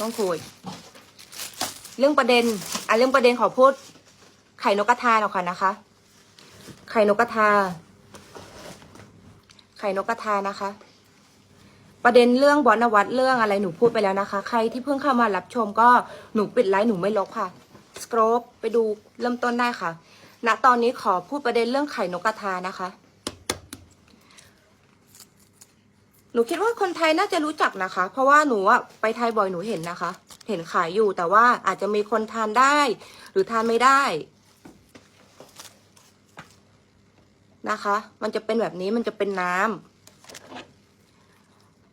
ต้องคุย เรื่องประเด็นอะเรื่องประเด็นขอพูด ไข่นกกระทาหน่อยค่ะนะคะ ไข่นกกระทา ไข่นกกระทานะคะ ประเด็นเรื่องบอนวัตเรื่องอะไรหนูพูดไปแล้วนะคะ ใครที่เพิ่งเข้ามารับชมก็หนูปิดไลฟ์หนูไม่ลบค่ะสครบไปดูเริ่มต้นได้ค่ะณตอนนี้ขอพูดประเด็นเรื่องไข่นกกระทานะคะ หนูคิดว่าคนไทยน่าจะรู้จักนะคะ เพราะว่าหนูอะไปไทยบ่อยหนูเห็นนะคะ เห็นขายอยู่แต่ว่าอาจจะมีคนทานได้ หรือทานไม่ได้ นะคะ มันจะเป็นแบบนี้มันจะเป็นน้ำ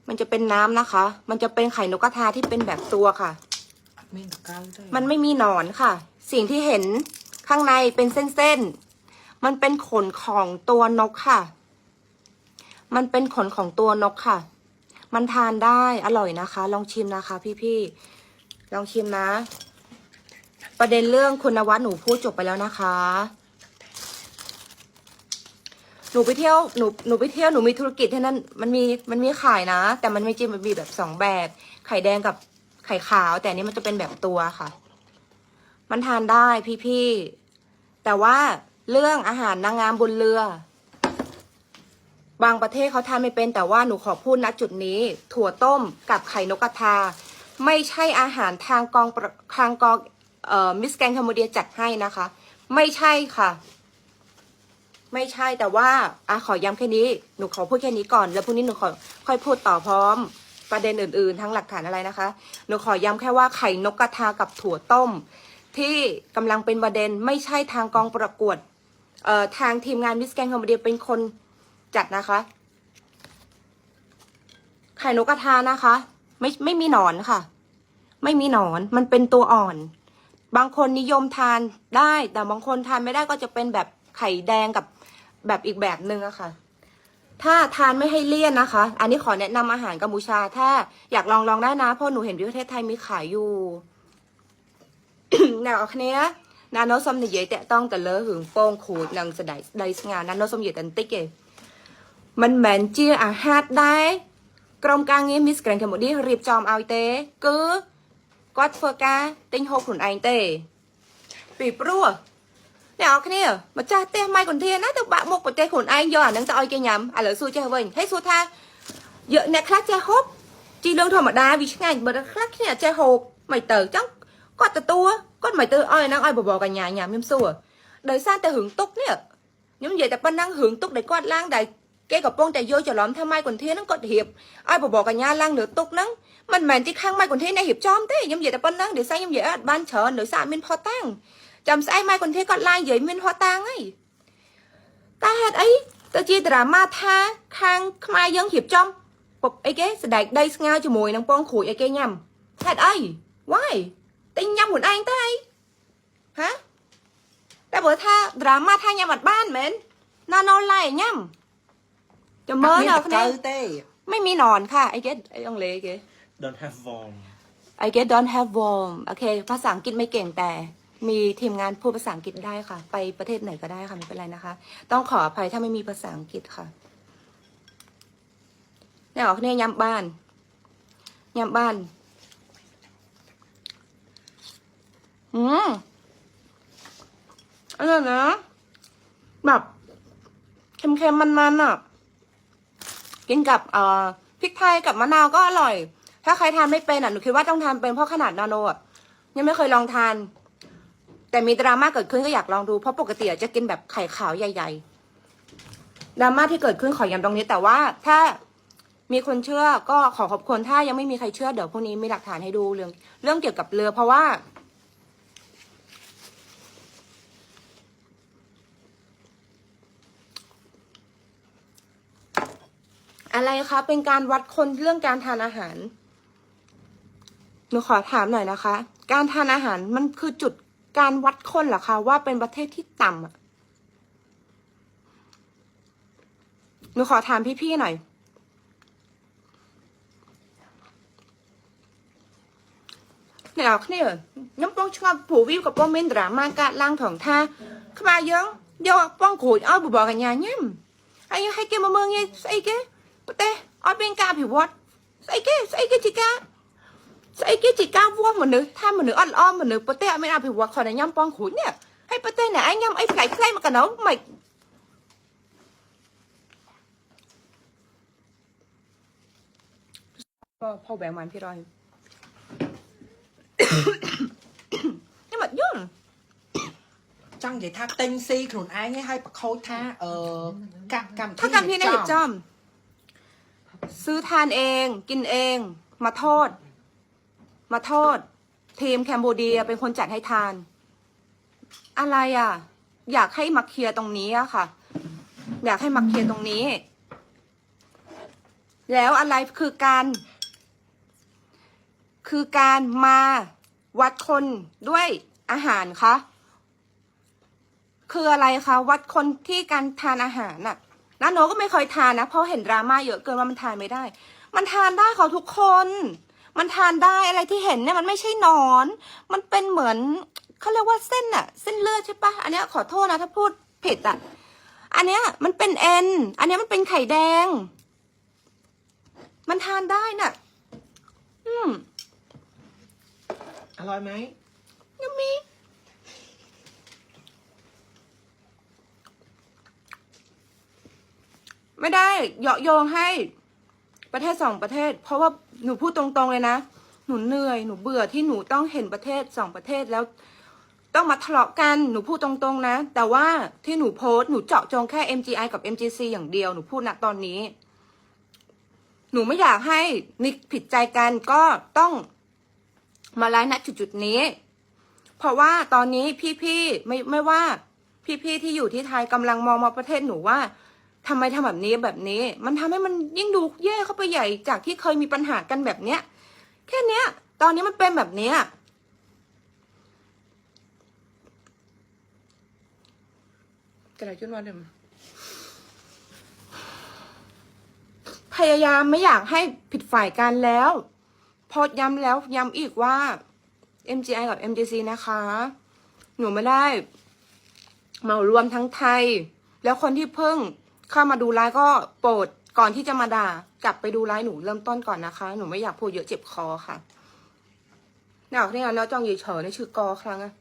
มันจะเป็นน้ำนะคะ มันจะเป็นไข่นกกระทาที่เป็นแบบตัวค่ะไม่เก้าได้มันไม่มีหนอนค่ะ สิ่งที่เห็นข้างในเป็นเส้นๆมันเป็นขนของตัวนกค่ะ มันเป็นขนของตัวนกค่ะ มันทานได้อร่อยนะคะ ลองชิมนะคะ พี่ๆ ลองชิมนะ ประเด็นเรื่องคุณวัดหนูพูดจบไปแล้วนะคะ หนูไปเที่ยวหนูหนูไปเที่ยวหนูมีธุรกิจที่นั่นมันมีมันมีขายนะ แต่มันไม่จริงมันมีแบบสองแบบ ไข่แดงกับไข่ขาว แต่อันนี้มันจะเป็นแบบตัวค่ะ มันทานได้พี่ๆ แต่ว่าเรื่องอาหารนางงามบนเรือ บางประเทศเขาทานไม่เป็นแต่ว่าหนูขอพูดณจุดนี้ ถั่วต้มกับไข่นกกระทา ไม่ใช่อาหารทางกองทางกองออมิสแกนคาโมเดียจัดให้นะคะ ไม่ใช่ค่ะ ไม่ใช่แต่ว่าอะขอย้ำแค่นี้หนูขอพูดแค่นี้ก่อน แล้วพรุ่งนี้หนูขอค่อยพูดต่อพร้อมประเด็นอื่นๆ ทั้งหลักฐานอะไรนะคะ หนูขอย้ำแค่ว่าไข่นกกระทากับถั่วต้ม ที่กำลังเป็นประเด็นไม่ใช่ทางกองประกวดทางทีมงานมิสแกนคอมเดียเป็นคน จัดนะคะ ไข่นกกระทานะคะ ไม่ไม่มีหนอนค่ะ ไม่มีหนอนมันเป็นตัวอ่อน บางคนนิยมทานได้ แต่บางคนทานไม่ได้ก็จะเป็นแบบไข่แดงกับแบบอีกแบบหนึ่งอะค่ะ ถ้าทานไม่ให้เลี่ยนนะคะ อันนี้ขอแนะนำอาหารกัมพูชา ถ้าอยากลองลองได้นะ เพราะหนูเห็นที่ประเทศไทยมีขายอยู่แนวเนี้ยนาโนซอมเนี่ยแต่ต้องแต่เลอหึงโป้งขูดนางสดายไดสงานนาโนซอมเยตันติกเก មិនមែនជាអាហារដែរក្រុមការងារ Miss Grand Cambodia រៀបចំឲ្យទេ គឺគាត់ធ្វើការទិញហូបខ្លួនឯងទេ ពីព្រោះអ្នកនរគ្នាម្ចាស់ផ្ទះម៉ៃកន្ធានណាទៅបាក់មុខប្រទេសខ្លួនឯងយកអាហ្នឹងទៅឲ្យគេញ៉ាំឥឡូវសួរចេះវិញហើយសួរថាយកអ្នកខ្លះចេះហូបជីលឿងធម្មតាវាឆ្ងាញ់បើអ្នកខ្លះគ្នាអត់ចេះហូបមិនទៅចឹងគាត់ទទួលគាត់មិនទៅឲ្យអាហ្នឹងឲ្យបបរកញ្ញាញ៉ាំខ្ញុំសួរដោយសារតែរឿងទុកនេះខ្ញុំនិយាយតែប៉ុណ្ណឹងរឿងទុកដែលគាត់ឡើងដែល គេកំពុងតែយកច្រឡំថាម៉ៃកន្ធានហ្នឹងគាត់រៀបឲ្យបបរកញ្ញាឡើងលើទុកហ្នឹងមិនមែនទីខាងម៉ៃកន្ធានអ្នករៀបចំទេខ្ញុំនិយាយតែប៉ុណ្ណឹងដោយសារខ្ញុំនិយាយអត់បានច្រើនដោយសារអត់មានផុសតាំងចាំស្អែកម៉ែកន្ធាគាត់ឡាយនិយាយមានហត់តាំងអីតែហេតុអីទៅជាដ្រាម៉ាថាខាងខ្មែរយើងរៀបចំពុកអីគេសដែកដីស្ងោរជាមួយនឹងពងក្រួយអីគេញ៉ាំហេតុអី why ទិញញ៉ាំខ្លួនឯងទៅអីហ៎តែបើថាដ្រាម៉ាថាញ៉ាំអត់បានមែនណាណូឡាយញ៉ាំ The มีนเอาคุณเอ๋ไม่มีนอนค่ะ I เกดไอ้องเล่เก don't have warm I เกด don't have warm โอเค ภาษาอังกฤษไม่เก่งแต่ มีทีมงานพูดภาษาอังกฤษได้ค่ะ ไปประเทศไหนก็ได้ค่ะ ไม่เป็นไรนะคะ ต้องขออภัยถ้าไม่มีภาษาอังกฤษค่ะเนี่ยออกเนี่ยยำบ้านยำบ้าน อืมอร่อยนะ แบบเค็มๆมันๆอะ กินกับเอ่อพริกไทยกับมะนาวก็อร่อย ถ้าใครทานไม่เป็นอะหนูคิดว่าต้องทานเป็นเพราะขนาดนาโนอะยังไม่เคยลองทาน แต่มีดราม่าเกิดขึ้นก็อยากลองดูเพราะปกติจะกินแบบไข่ขาวใหญ่ ๆดราม่าที่เกิดขึ้นขอย้ำตรงนี้ แต่ว่าถ้ามีคนเชื่อก็ขอขอบคุณถ้ายังไม่มีใครเชื่อเดี๋ยวพรุ่งนี้มีหลักฐานให้ดูเรื่อง เรื่องเกี่ยวกับเรือเพราะว่า อะไรคะ เป็นการวัดคนเรื่องการทานอาหาร หนูขอถามหน่อยนะคะ การทานอาหารมันคือจุดการวัดคนเหรอคะว่าเป็นประเทศที่ต่ำอะหนูขอถามพี่ๆหน่อย เนี่ยเนี่ยน้ำป้องชอบผู้วิวกับป้องเมนดรามากะล่างของท่าขมายเยอะเดี๋ป้องโขดเอาบุบบอกกันยาเนี่ยไอ้ให้เกมาเมืองไงไอ้เก ប្រទេសអត់មានការអភិវឌ្ឍស្អីគេស្អីគេជាការ ស្អីគេជាការវាស់មនុស្សថាមនុស្សអត់ល្អមនុស្សប្រទេសអត់មានអភិវឌ្ឍគាត់តែញ៉ាំប៉ងគ្រូចនេះហើយប្រទេសអ្នកឯងញ៉ាំអីផ្លែផ្លែមកកណោមិនក៏ផុសបែរមិនพี่รอย nhưng mà nhớ ចង់និយាយថាទិញស៊ីខ្លួនឯងឯងឲ្យប្រខូចថាអឺកកម្ម ถ้าการพี่ในเหตุจอม ซื้อทานเองกินเอง มาโทษมาโทษทีมแคมโบเดียเป็นคนจัดให้ทาน อะไรอะ อยากให้มาเคลียร์ตรงนี้อะค่ะ อยากให้มาเคลียร์ตรงนี้ แล้วอะไรคือการคือการมาวัดคนด้วยอาหารคะ คืออะไรคะ วัดคนที่การทานอาหารน่ะ น้าโนก็ไม่เคยทานนะ เพราะเห็นดราม่าเยอะเกินว่ามันทานไม่ได้ มันทานได้เขาทุกคน มันทานได้อะไรที่เห็นเนี่ยมันไม่ใช่หนอน มันเป็นเหมือนเขาเรียกว่าเส้นอะเส้นเลือดใช่ปะอันเนี้ยขอโทษนะถ้าพูดผิดอะอันเนี้ยมันเป็นเอ็นอันเนี้ยมันเป็นไข่แดง มันทานได้น่ะ อืม อร่อยไหมยังมี ไม่ได้เหยาะโยงให้ประเทศสองประเทศ เพราะว่าหนูพูดตรงๆเลยนะ หนูเหนื่อยหนูเบื่อที่หนูต้องเห็นประเทศสองประเทศแล้ว ต้องมาทะเลาะกันหนูพูดตรงๆนะ แต่ว่าที่หนูโพสต์หนูเจาะจงแค่ MGI กับ MGC อย่างเดียวหนูพูดณตอนนี้ หนูไม่อยากให้นิกผิดใจกันก็ต้องมาไลฟ์ณจุดๆนี้ เพราะว่าตอนนี้พี่ๆไม่ไม่ว่าพี่ๆที่อยู่ที่ไทยกำลังมองมาประเทศหนูว่า ทำไมทำแบบนี้แบบนี้ มันทำให้มันยิ่งดูแย่เข้าไปใหญ่จากที่เคยมีปัญหากันแบบเนี้ย แค่เนี้ย ตอนนี้มันเป็นแบบเนี้ยกระไรขึ้นมาเดิมพยายามไม่อยากให้ผิดฝ่ายกันแล้ว พอย้ำแล้วย้ำอีกว่า MGI กับ MGC นะคะ หนูไม่ได้เหมารวมทั้งไทย แล้วคนที่เพิ่ง เข้ามาดูไลฟ์ก็โปรดก่อนที่จะมาด่า กลับไปดูไลฟ์หนูเริ่มต้นก่อนนะคะ หนูไม่อยากพูดเยอะเจ็บคอค่ะอยากเนี่ยแล้วจองยีเฉยในชื่อกอครั้งอะ